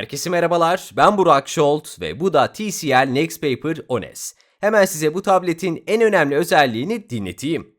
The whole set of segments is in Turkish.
Herkese merhabalar, ben Burak Şolt ve bu da TCL Next Paper Ones. Hemen size bu tabletin en önemli özelliğini dinleteyim.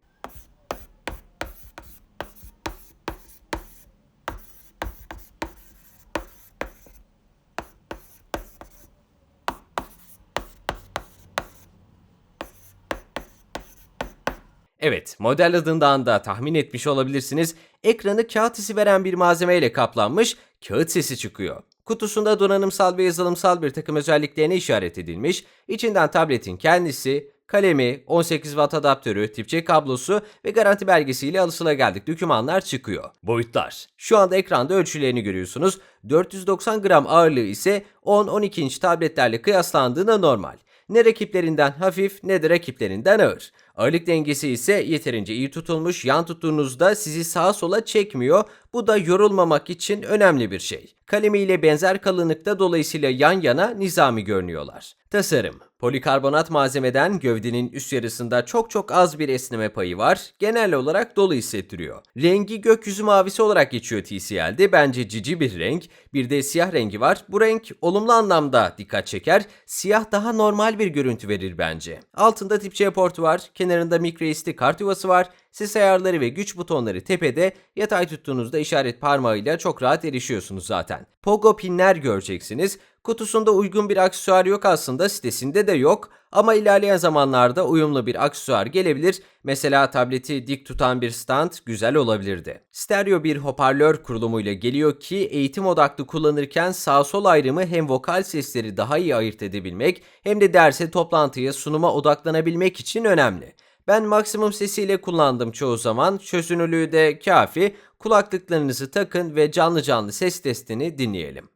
Evet, model adından da tahmin etmiş olabilirsiniz. Ekranı kağıt isi veren bir malzemeyle kaplanmış, kağıt sesi çıkıyor. Kutusunda donanımsal ve yazılımsal bir takım özelliklerine işaret edilmiş, içinden tabletin kendisi, kalemi, 18 watt adaptörü, tip C kablosu ve garanti belgesiyle alışılageldik dokümanlar çıkıyor. Boyutlar. Şu anda ekranda ölçülerini görüyorsunuz. 490 gram ağırlığı ise 10-12 inç tabletlerle kıyaslandığında normal. Ne rakiplerinden hafif ne de rakiplerinden ağır. Ağırlık dengesi ise yeterince iyi tutulmuş, yan tuttuğunuzda sizi sağa sola çekmiyor. Bu da yorulmamak için önemli bir şey. Kalemiyle benzer kalınlıkta dolayısıyla yan yana nizami görünüyorlar. Tasarım Polikarbonat malzemeden gövdenin üst yarısında çok çok az bir esneme payı var. Genel olarak dolu hissettiriyor. Rengi gökyüzü mavisi olarak geçiyor TCL'de. Bence cici bir renk. Bir de siyah rengi var. Bu renk olumlu anlamda dikkat çeker. Siyah daha normal bir görüntü verir bence. Altında tip C portu var. Kenarında micro SD kart yuvası var. Ses ayarları ve güç butonları tepede. Yatay tuttuğunuzda işaret parmağıyla çok rahat erişiyorsunuz zaten. Pogo pinler göreceksiniz. Kutusunda uygun bir aksesuar yok aslında sitesinde de yok ama ilerleyen zamanlarda uyumlu bir aksesuar gelebilir. Mesela tableti dik tutan bir stand güzel olabilirdi. Stereo bir hoparlör kurulumuyla geliyor ki eğitim odaklı kullanırken sağ sol ayrımı hem vokal sesleri daha iyi ayırt edebilmek hem de derse toplantıya sunuma odaklanabilmek için önemli. Ben maksimum sesiyle kullandım çoğu zaman. Çözünürlüğü de kafi. Kulaklıklarınızı takın ve canlı canlı ses testini dinleyelim.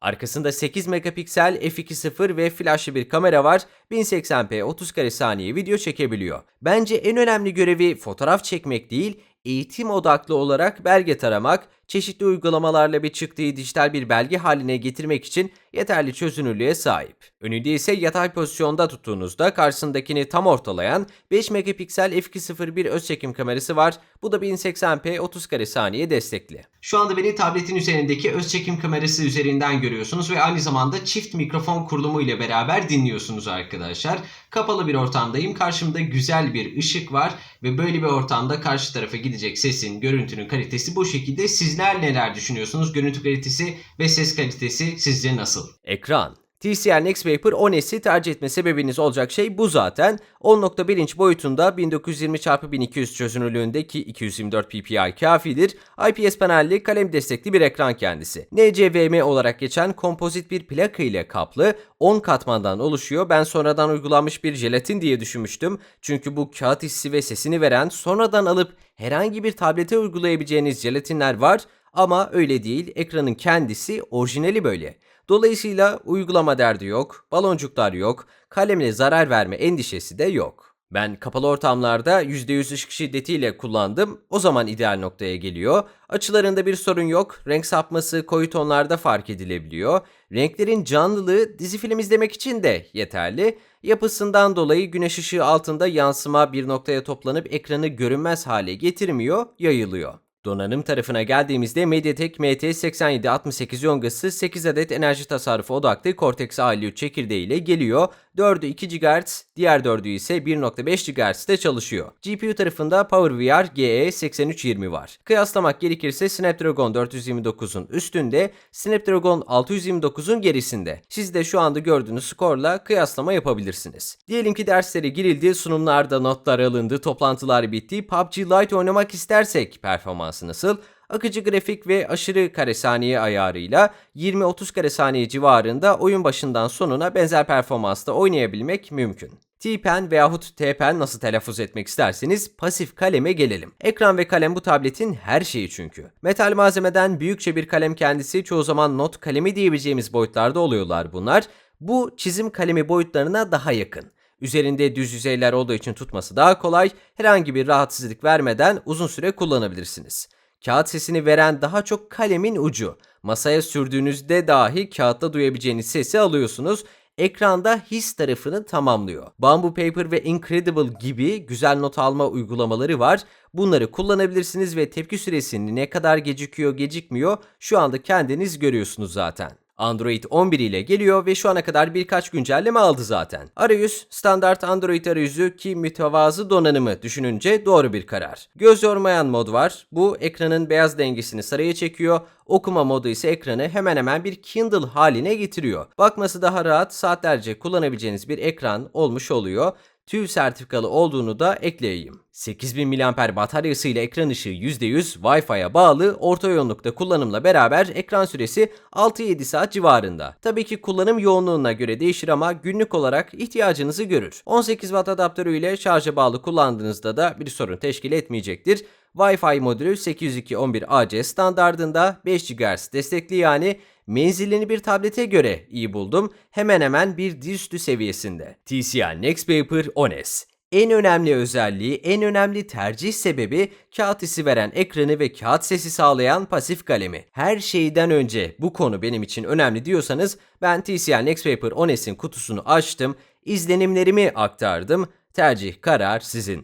Arkasında 8 megapiksel f2.0 ve flashlı bir kamera var. 1080p 30 kare saniye video çekebiliyor. Bence en önemli görevi fotoğraf çekmek değil, eğitim odaklı olarak belge taramak, çeşitli uygulamalarla bir çıktığı dijital bir belge haline getirmek için yeterli çözünürlüğe sahip. Önünde ise yatay pozisyonda tuttuğunuzda karşısındakini tam ortalayan 5 megapiksel f2.01 öz çekim kamerası var. Bu da 1080p 30 kare saniye destekli. Şu anda beni tabletin üzerindeki öz çekim kamerası üzerinden görüyorsunuz ve aynı zamanda çift mikrofon kurulumu ile beraber dinliyorsunuz arkadaşlar. Kapalı bir ortamdayım. Karşımda güzel bir ışık var ve böyle bir ortamda karşı tarafa gidecek sesin, görüntünün kalitesi bu şekilde. Sizler neler düşünüyorsunuz? Görüntü kalitesi ve ses kalitesi sizce nasıl? Ekran TCL Next Paper 10S'i tercih etme sebebiniz olacak şey bu zaten. 10.1 inç boyutunda 1920x1200 çözünürlüğündeki 224 ppi kafidir. IPS panelli kalem destekli bir ekran kendisi. NCVM olarak geçen kompozit bir plaka ile kaplı 10 katmandan oluşuyor. Ben sonradan uygulanmış bir jelatin diye düşünmüştüm. Çünkü bu kağıt hissi ve sesini veren sonradan alıp herhangi bir tablete uygulayabileceğiniz jelatinler var. Ama öyle değil. Ekranın kendisi orijinali böyle. Dolayısıyla uygulama derdi yok, baloncuklar yok, kalemle zarar verme endişesi de yok. Ben kapalı ortamlarda %100 ışık şiddetiyle kullandım. O zaman ideal noktaya geliyor. Açılarında bir sorun yok. Renk sapması koyu tonlarda fark edilebiliyor. Renklerin canlılığı dizi film izlemek için de yeterli. Yapısından dolayı güneş ışığı altında yansıma bir noktaya toplanıp ekranı görünmez hale getirmiyor, yayılıyor. Donanım tarafına geldiğimizde MediaTek MT8768 yongası 8 adet enerji tasarrufu odaklı Cortex A53 çekirdeği ile geliyor. 4'ü 2 GHz, diğer 4'ü ise 1.5 GHz'de çalışıyor. GPU tarafında PowerVR GE8320 var. Kıyaslamak gerekirse Snapdragon 429'un üstünde, Snapdragon 629'un gerisinde. Siz de şu anda gördüğünüz skorla kıyaslama yapabilirsiniz. Diyelim ki derslere girildi, sunumlarda notlar alındı, toplantılar bitti, PUBG Lite oynamak istersek performansı nasıl? Akıcı grafik ve aşırı kare saniye ayarıyla 20-30 kare saniye civarında oyun başından sonuna benzer performansta oynayabilmek mümkün. T-Pen veyahut T-Pen nasıl telaffuz etmek isterseniz pasif kaleme gelelim. Ekran ve kalem bu tabletin her şeyi çünkü. Metal malzemeden büyükçe bir kalem kendisi çoğu zaman not kalemi diyebileceğimiz boyutlarda oluyorlar bunlar. Bu çizim kalemi boyutlarına daha yakın. Üzerinde düz yüzeyler olduğu için tutması daha kolay, herhangi bir rahatsızlık vermeden uzun süre kullanabilirsiniz. Kağıt sesini veren daha çok kalemin ucu. Masaya sürdüğünüzde dahi kağıtta duyabileceğiniz sesi alıyorsunuz. ekranda his tarafını tamamlıyor. Bamboo Paper ve Incredible gibi güzel not alma uygulamaları var. Bunları kullanabilirsiniz ve tepki süresini ne kadar gecikiyor gecikmiyor şu anda kendiniz görüyorsunuz zaten. Android 11 ile geliyor ve şu ana kadar birkaç güncelleme aldı zaten. Arayüz standart Android arayüzü ki mütevazı donanımı düşününce doğru bir karar. Göz yormayan mod var. Bu ekranın beyaz dengesini sarıya çekiyor. Okuma modu ise ekranı hemen hemen bir Kindle haline getiriyor. Bakması daha rahat, saatlerce kullanabileceğiniz bir ekran olmuş oluyor. TÜV sertifikalı olduğunu da ekleyeyim. 8000 mAh bataryasıyla ekran ışığı %100 Wi-Fi'ye bağlı orta yoğunlukta kullanımla beraber ekran süresi 6-7 saat civarında. Tabii ki kullanım yoğunluğuna göre değişir ama günlük olarak ihtiyacınızı görür. 18 Watt adaptörüyle şarja bağlı kullandığınızda da bir sorun teşkil etmeyecektir. Wi-Fi modülü 802.11ac standardında 5 GHz destekli yani menzilini bir tablete göre iyi buldum. Hemen hemen bir dizüstü seviyesinde. TCL Nextpaper 10S. En önemli özelliği, en önemli tercih sebebi kağıt hissi veren ekranı ve kağıt sesi sağlayan pasif kalemi. Her şeyden önce bu konu benim için önemli diyorsanız ben TCL Nextpaper 10S'in kutusunu açtım, izlenimlerimi aktardım. Tercih karar sizin.